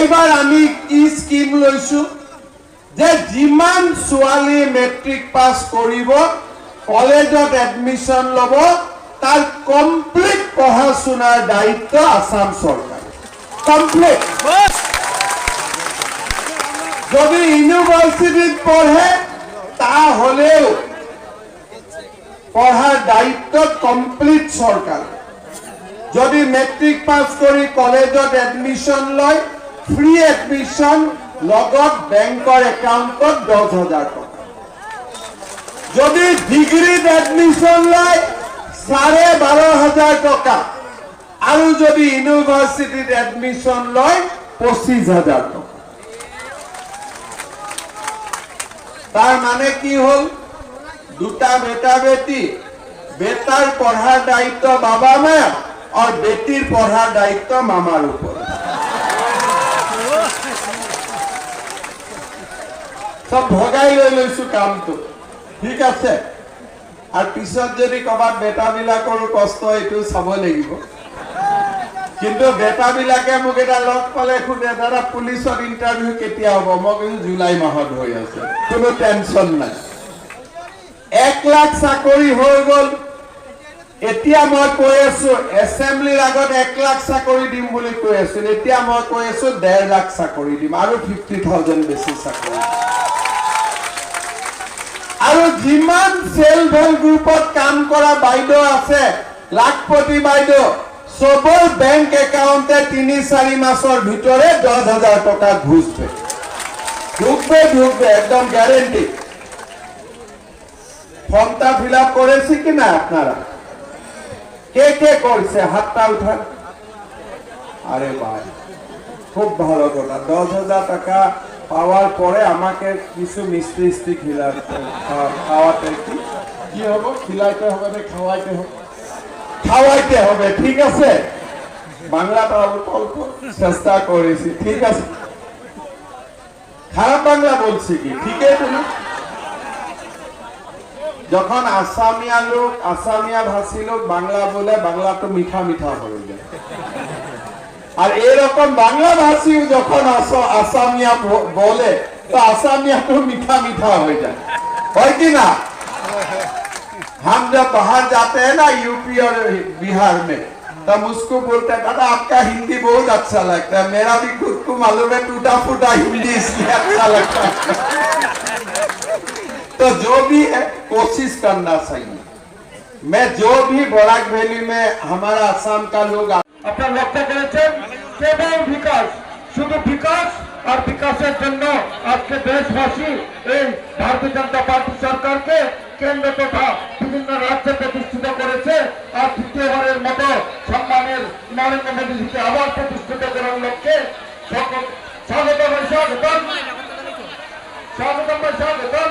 এইবাৰ আমি কি স্কিম লৈছো? যে যিমান ছোৱালী মেট্ৰিক পাছ কৰিব, কলেজত এডমিশ্যন ল'ব, তাৰ কমপ্লিট পঢ়া শুনাৰ দায়িত্ব আসাম চৰকাৰ। কমপ্লিট যদি ইউনিভার্সিটিত পড়ে তাহলেও পড়ার দায়িত্ব কমপ্লিট সরকার যদি মেট্রিক পাস কৰি কলেজত এডমিশন লয় ফ্ৰী এডমিশন লগত বেংকৰ একাউণ্টত দহ হাজাৰ টকা। যদি ডিগ্ৰীত এডমিশন লয় চাৰে বাৰ হাজাৰ টকা। আৰু যদি ইউনিভাৰ্চিটিত এডমিশন লয় পঁচিছ হাজাৰ টকা। তাৰ মানে কি হ'ল? দুটা বেটা বেটি, বেটাৰ পঢ়াৰ দায়িত্ব বাবা মাৰ, আৰু বেটিৰ পঢ়াৰ দায়িত্ব মামাৰ ওপৰত। চব ভগাই লৈ লৈছো কামটো। ঠিক আছে। আৰু পিছত যদি ক'ৰবাত বেটাবিলাকৰো কষ্ট এইটো চাব লাগিব। কিন্তু বেটাবিলাকে মোক এটা লগ পালে সোধে দাদা পুলিচত ইণ্টাৰভিউ কেতিয়া হ'ব? মই কৈছো, জুলাই মাহত হৈ আছে। কোনো টেনচন নাই। এক লাখ চাকৰি হৈ গ'ল। এতিয়া মই কৈ আছো এছেম্বলিৰ আগত এক লাখ চাকৰি দিম বুলি কৈ আছো। এতিয়া মই কৈ আছো ডেৰ লাখ চাকৰি দিম। আৰু ফিফটি থাউজেণ্ড বেছি চাকৰি যিমান চেল্ফ হেল্প গ্ৰুপত কাম কৰা বাইদেউ আছে, লাখপতি বাইদেউ, চবৰ বেংক একাউণ্টে তিনি, চাৰি মাসৰ ভিতৰে দহ হাজাৰ টকা ঘুষবে ঢুকবে ঢুকবে, একদম গ্যারেন্টি ফর্মটা ফিল আপ করেছি কিনা আপনারা? কে কে করছে হাতটা উঠান আরে ভাই, খুব ভালো কথা। দশ হাজার টাকা পাওয়ার পরে আমাকে কিছু মিষ্টি মিষ্টি খিলাতে খাওয়াতে কি? কি হব? খিলাইতে হবে না খাওয়াইতে হবে? খাওয়াইতে হবে ঠিক আছে? বাংলাটা অল্প অল্প চেষ্টা করেছি ঠিক আছে? খারাপ বাংলা বলছি কি? ঠিকই তো না? যখন আসামিয়া লোক আসামিয়া ভাষী লোক বাংলা বলে বাংলা তো মিঠা মিঠা হয়ে যায়। আর এরকম বাংলা ভাষীও যখন আস- আসামিয়া ব- বলে তো আসামিয়া তো মিঠা মিঠা হয়ে যায় হয় কি না हम जब बाहर जाते हैं ना यूपी और बिहार में तब उसको बोलते हैं दादा आपका हिंदी बहुत अच्छा लगता है मेरा भी खुद को मालूम है टूटा फूटा हिंदी इसलिए अच्छा लगता है तो जो भी है कोशिश करना चाहिए मैं जो भी बोराक वैली में हमारा आसाम का लोग আপনারা লক্ষ্য করেছেন কেবল বিকাশ শুধু বিকাশ আর বিকাশের জন্য আজকে দেশবাসী এই ভারতীয় জনতা পার্টি সরকারকে কেন্দ্র তথা বিভিন্ন রাজ্যে প্রতিষ্ঠিত করেছে আর তৃতীয়বারের মতো সম্মানের নরেন্দ্র মোদীজিকে আবার প্রতিষ্ঠিত করার লক্ষ্যে সকল স্বাগত স্বাগতম। স্বাগতম।